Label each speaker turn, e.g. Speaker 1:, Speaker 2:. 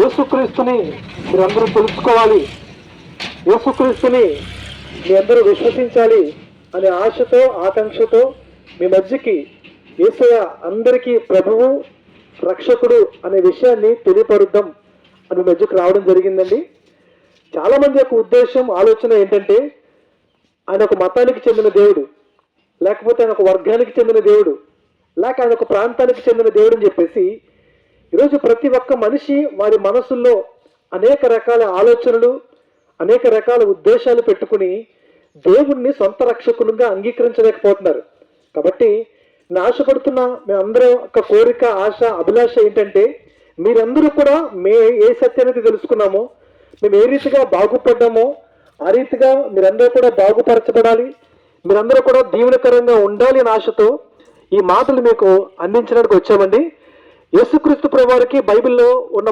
Speaker 1: యేసుక్రీస్తుని మీరందరూ తెలుసుకోవాలి. యేసుక్రీస్తుని మీ అందరూ విశ్వసించాలి అనే ఆశతో ఆకాంక్షతో మీ మధ్యకి ఏసయ అందరికీ ప్రభువు రక్షకుడు అనే విషయాన్ని తెలియపరుద్దాం అని మీ మధ్యకు రావడం జరిగిందండి. చాలామంది యొక్క ఉద్దేశం ఆలోచన ఏంటంటే ఆయన ఒక మతానికి చెందిన దేవుడు లేకపోతే ఆయన ఒక వర్గానికి చెందిన దేవుడు లేక ఆయన ఒక ప్రాంతానికి చెందిన దేవుడు అని చెప్పేసి ఈరోజు ప్రతి ఒక్క మనిషి వారి మనసుల్లో అనేక రకాల ఆలోచనలు అనేక రకాల ఉద్దేశాలు పెట్టుకుని దేవుణ్ణి సొంత రక్షకునిగా అంగీకరించలేకపోతున్నారు. కాబట్టి నేను ఆశపడుతున్న మేమందరం ఒక కోరిక ఆశ అభిలాష ఏంటంటే మీరందరూ కూడా మే ఏ సత్యాన్ని తెలుసుకున్నామో మేము ఏ రీతిగా బాగుపడ్డామో ఆ రీతిగా మీరందరూ కూడా బాగుపరచబడాలి మీరందరూ కూడా దీవెనకరంగా ఉండాలి అనే ఆశతో ఈ మాటలు మీకు అందించడానికి వచ్చామండి. యేసుక్రీస్తు ప్రభువారికి బైబిల్లో ఉన్న